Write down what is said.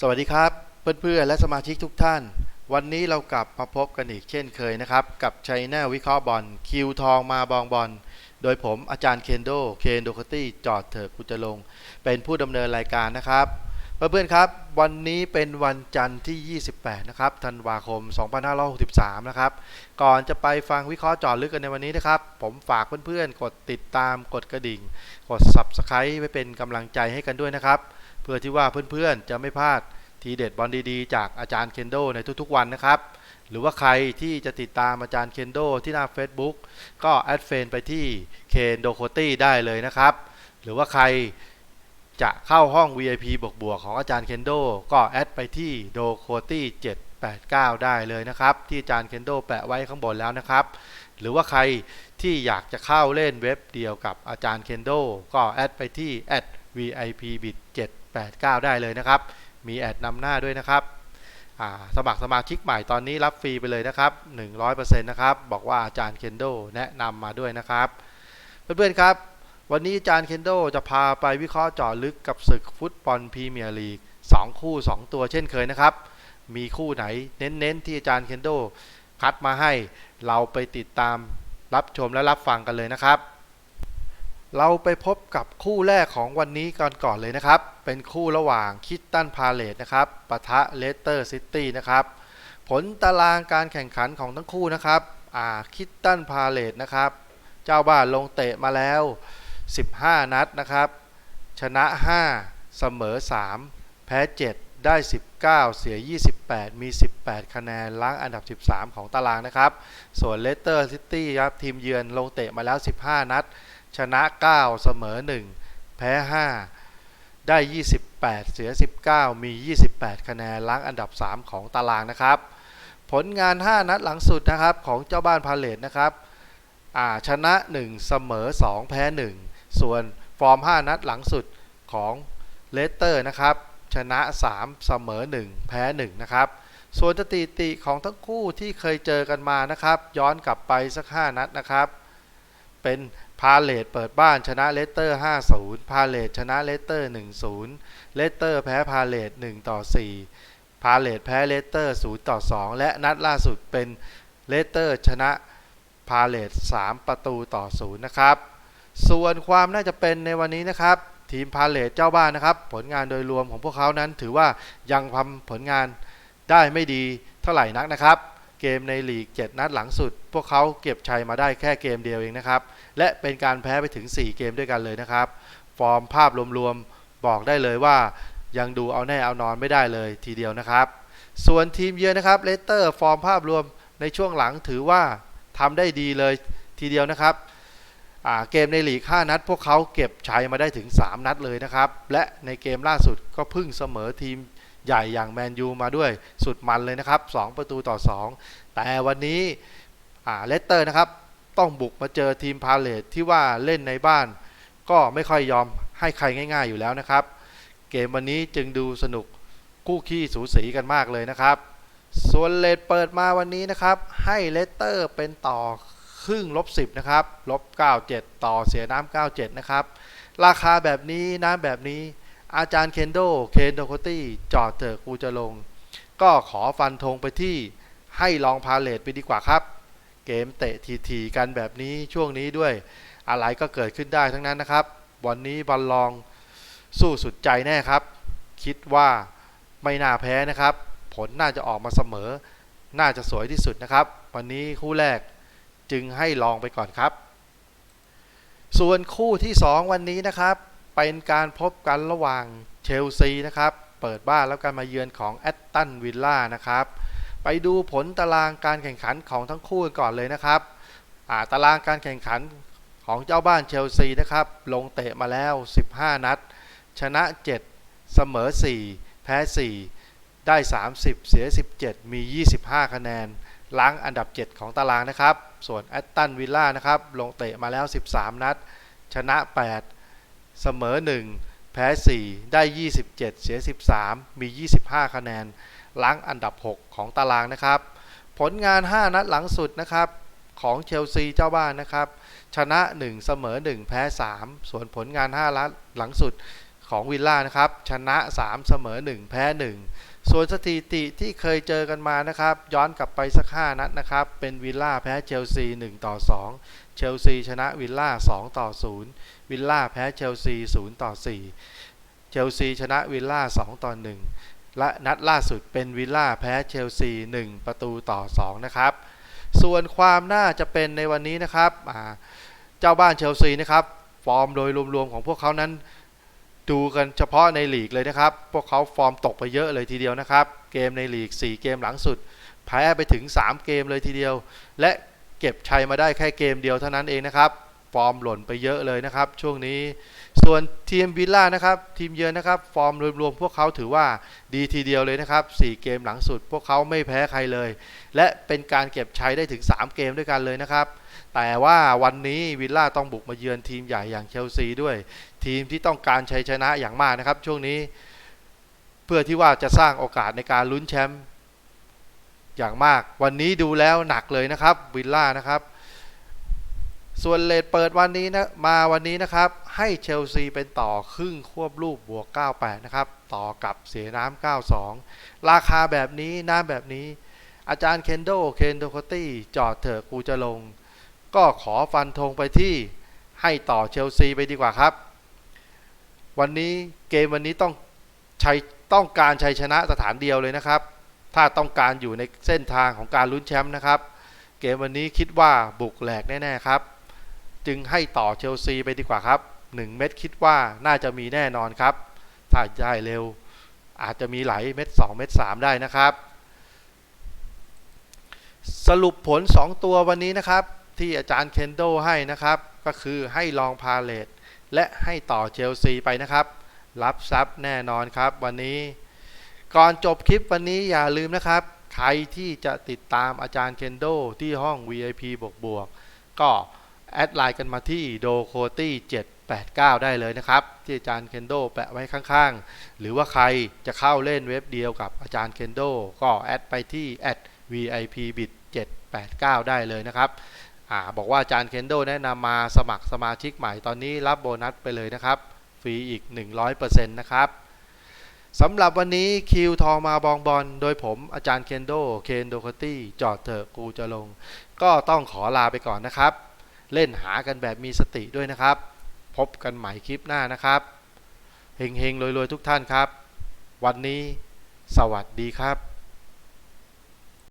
สวัสดีครับ เพื่อนๆและสมาชิกทุกท่าน วันนี้เรากลับมาพบกันอีกเช่นเคยนะครับ กับชัยแนวิเคราะห์บอลคิวทองมาบองบอลโดยผมอาจารย์เคนโดเคนโดคตี้จอดเถอะกูจลง เป็นผู้ดำเนินรายการนะครับ เพื่อนๆครับ วันนี้เป็นวันจันทร์ที่ 28 นะครับธันวาคม 2563 นะครับ ก่อนจะไปฟังวิเคราะห์จอดลึกกันในวันนี้นะครับ ผมฝากเพื่อนๆ กดติดตามกดกระดิ่ง กด Subscribe ไว้เป็นกำลังใจให้กันด้วยนะครับ พื่อที่ว่าเพื่อนๆ จะไม่พลาดทีเด็ดบอลดีๆ จากอาจารย์เคนโดในทุกๆวันนะครับ หรือว่าใครที่จะติดตามอาจารย์เคนโดที่หน้า Facebook ก็แอดเฟนไปที่เคนโดโคตี้ได้เลยนะครับ หรือว่าใครจะเข้าห้อง VIP บวกบวกๆของอาจารย์เคนโดก็แอดไปที่โดโคตี้789 ได้เลยนะครับ ที่อาจารย์เคนโดแปะไว้ข้างบนแล้วนะครับ หรือว่าใครที่อยากจะเข้าเล่นเว็บเดียวกับอาจารย์เคนโดก็แอดไปที่ VIP 8 9 ได้เลยนะครับ มีแอดนำหน้าด้วยนะครับสมัครสมาชิกใหม่ตอนนี้รับฟรีไปเลยนะครับ 100%นะครับ บอกว่าอาจารย์เคนโดแนะนำมาด้วยนะครับ เพื่อนๆครับ วันนี้อาจารย์เคนโดจะพาไปวิเคราะห์เจาะลึกกับศึกฟุตบอลพรีเมียร์ลีก 2 คู่ 2 ตัวเช่นเคยนะครับ มีคู่ไหนเน้นๆ ที่อาจารย์เคนโดคัดมาให้เราไปติดตามรับชมและรับฟังกันเลยนะครับ เราไปพบกับคู่แรกของวันนี้ก่อนก่อนเลยนะครับ เป็นคู่ระหว่างคิตตันพาเลตนะครับปะทะเลสเตอร์ซิตี้นะครับ ผลตารางการแข่งขันของทั้งคู่นะครับอ่าคิตตันพาเลตนะครับ เจ้าบ้านลงเตะมาแล้ว 15 นัดนะครับ ชนะ 5 เสมอ 3 แพ้ 7 ได้ 19 เสีย 28 มี 18 คะแนนล้างอันดับ 13 ของตารางนะครับ ส่วนเลสเตอร์ซิตี้ครับทีมเยือนลงเตะมาแล้ว 15 นัด ชนะ 9 เสมอ 1 แพ้ 5 ได้ 28 เสีย 19 มี 28 คะแนนล้างอันดับ 3 ของตารางนะครับ ผลงาน 5 นัดหลังสุดนะครับของเจ้าบ้านพาเลตนะครับชนะ 1 เสมอ 2 แพ้ 1 ส่วนฟอร์ม 5 นัดหลังสุดของเลสเตอร์นะครับ ชนะ 3 เสมอ 1 แพ้ 1 นะครับส่วนสถิติของทั้งคู่ที่เคยเจอกันมานะครับ ย้อนกลับไปสัก 5 นัดนะครับ เป็น พาเลตเปิดบ้านชนะเลสเตอร์ 5-0 พาเลตชนะเลสเตอร์ 1-0 เลสเตอร์แพ้พาเลต1ต่อ 4 พาเลตแพ้เลสเตอร์ 0 ต่อ 2 และนัดล่าสุดเป็นเลสเตอร์ชนะพาเลต3 ประตูต่อ 0 นะครับ ส่วนความน่าจะเป็นในวันนี้นะครับ ทีมพาเลตเจ้าบ้านนะครับ ผลงานโดยรวมของพวกเขานั้นถือว่ายังทำผลงานได้ไม่ดีเท่าไหร่นักนะครับ เกมในลีก 7 นัดหลังสุด พวกเขาเก็บชัยมาได้แค่เกมเดียวเองนะครับ และเป็นการแพ้ไปถึง 4 เกมด้วยกันเลยนะครับ ฟอร์มภาพรวมๆ บอกได้เลยว่า ยังดูเอาแน่เอานอนไม่ได้เลยทีเดียวนะครับ ส่วนทีมเยือนนะครับเลสเตอร์ฟอร์มภาพรวมในช่วงหลังถือว่าทำได้ดีเลยทีเดียวนะครับเกมในหลีก5นัด พวกเขาเก็บชัยมาได้ถึง 3 นัดเลยนะครับ และในเกมล่าสุดก็พึ่งเสมอทีม ใหญ่อย่างแมนยูมาด้วยสุดมันเลยนะครับ 2 ประตูต่อ 2 แต่วันนี้เลสเตอร์นะครับ ต้องบุกมาเจอทีมพาเลตที่ว่าเล่นในบ้าน ก็ไม่ค่อยยอมให้ใครง่าย ๆอยู่แล้วนะครับ เกมวันนี้จึงดูสนุกคู่ขี้สูสีกันมากเลยนะครับ ส่วนเลทเปิดมาวันนี้นะครับ ให้เลสเตอร์เป็นต่อครึ่งลบ10นะครับลบ97 ต่อเสียน้ำ97 นะครับ ราคาแบบนี้น้ำแบบนี้ อาจารย์เคนโด เคนโดโคตี้จอดเถอะกูจะลง ก็ขอฟันธงไปที่ให้ลองพาเลทไปดีกว่าครับ เกมเตะทีๆกันแบบนี้ช่วงนี้ด้วย อะไรก็เกิดขึ้นได้ทั้งนั้นนะครับ วันนี้บอลลองสู้สุดใจแน่ครับ คิดว่าไม่น่าแพ้นะครับ ผลน่าจะออกมาเสมอ น่าจะสวยที่สุดนะครับ วันนี้คู่แรกจึงให้ลองไปก่อนครับ ส่วนคู่ที่ 2 วันนี้นะครับ เป็นการพบกันระหว่างเชลซีนะครับ เปิดบ้านแล้วการมาเยือนของแอตตันวิลล่านะครับ ไปดูผลตารางการแข่งขันของทั้งคู่กันก่อนเลยนะครับาตารางการแข่งขันของเจ้าบ้านเชลซีนะครับ ลงเตะมาแล้ว 15 นัด ชนะ 7 เสมอ 4 แพ้ 4 ได้ 30 เสีย 17 มี 25 คะแนนล้างอันดับ 7 ของตารางนะครับ ส่วนแอตตันวิลล่านะครับ ลงเตะมาแล้ว 13 นัด ชนะ 8 เสมอ 1 แพ้ 4 ได้ 27 เสีย 13 มี 25 คะแนนล้างอันดับ 6 ของตารางนะครับ ผลงาน 5 นัดหลังสุดนะครับของเชลซีเจ้าบ้านนะครับ ชนะ 1 เสมอ 1 แพ้ 3 ส่วนผลงาน 5 นัดหลังสุดของวิลล่านะครับ ชนะ 3 เสมอ 1 แพ้ 1 ส่วนสถิติที่เคยเจอกันมานะครับ ย้อนกลับไปสัก 5 นัดนะครับ เป็นวิลล่าแพ้เชลซี 1 ต่อ 2 เชลซีชนะวิลล่า2ต่อ0วิลล่าแพ้เชลซี0ต่อ4เชลซีชนะวิลล่า2ต่อ1และนัดล่าสุดเป็นวิลล่าแพ้เชลซี1ประตูต่อ2นะครับ ส่วนความน่าจะเป็นในวันนี้นะครับ เจ้าบ้านเชลซีนะครับ ฟอร์มโดยรวมๆของพวกเขานั้นดูกันเฉพาะในลีกเลยนะครับ พวกเขาฟอร์มตกไปเยอะเลยทีเดียวนะครับ เกมในลีก 4 เกมหลังสุด แพ้ไปถึง 3 เกมเลยทีเดียว และ เก็บชัยมาได้แค่เกมเดียวเท่านั้นเองนะครับฟอร์มหล่นไปเยอะเลยนะครับช่วงนี้ส่วนทีมวิลล่านะครับทีมเยือนนะครับฟอร์มรวมๆพวกเขาถือว่าดีทีเดียวเลยนะครับ4เกมหลังสุด พวกเขาไม่แพ้ใครเลย และเป็นการเก็บชัยได้ถึง 3 เกมด้วยกันเลยนะครับแต่ว่าวันนี้วิลล่าต้องบุกมาเยือนทีมใหญ่อย่างเชลซีด้วย ทีมที่ต้องการชัยชนะอย่างมากนะครับช่วงนี้ เพื่อที่ว่าจะสร้างโอกาสในการลุ้นแชมป์ อย่างมาก วันนี้ดูแล้วหนักเลยนะครับวิลล่านะครับ ส่วนเลทเปิดวันนี้นะมาวันนี้นะครับ ให้เชลซีเป็นต่อครึ่งควบรูปบวก 98 นะครับ ต่อกับเสียน้ำ92 ราคาแบบนี้น้ำแบบนี้ อาจารย์เคนโดเคนโดโคตี้จอดเถอะกูจะลง ก็ขอฟันธงไปที่ให้ต่อเชลซีไปดีกว่าครับ วันนี้เกมวันนี้ต้องใชัยต้องการชัยชนะสถานเดียวเลยนะครับ ถ้าต้องการอยู่ในเส้นทางของการลุ้นแชมป์นะครับ เกมวันนี้คิดว่าบุกแหลกแน่ๆครับ จึงให้ต่อเชลซีไปดีกว่าครับ 1 เม็ดคิดว่าน่าจะมีแน่นอนครับ ถ้าได้เร็ว อาจจะมีไหลเม็ด2เม็ด3ได้นะครับ สรุปผล 2 ตัววันนี้นะครับ ที่อาจารย์เคนโดให้นะครับ ก็คือให้ลองพาเลตและให้ต่อเชลซีไปนะครับ รับทรัพย์แน่นอนครับ วันนี้ ก่อนจบคลิปวันนี้อย่าลืมนะครับ ใครที่จะติดตามอาจารย์เคนโดที่ห้อง VIP บวกบวกก็แอดไลน์กันมาที่โดโคตี้789 ได้เลยนะครับ ที่อาจารย์เคนโดแปะไว้ข้างๆ หรือว่าใครจะเข้าเล่นเว็บเดียวกับอาจารย์เคนโดก็แอดไปที่แอด VIP bit 789 ได้เลยนะครับอบอกว่าอาจารย์เคนโดแนะนำมาสมัครสมาชิกใหม่ตอนนี้รับโบนัสไปเลยนะครับ ฟรีอีก 100%นะครับ สำหรับวันนี้คิวทองมาบองบอลโดยผมอาจารย์เคนโดเคนโดคตี้จอดเถอะกูจะลง ก็ต้องขอลาไปก่อนนะครับ เล่นหากันแบบมีสติด้วยนะครับ พบกันใหม่คลิปหน้านะครับเฮงๆรวยๆทุกท่านครับ วันนี้สวัสดีครับ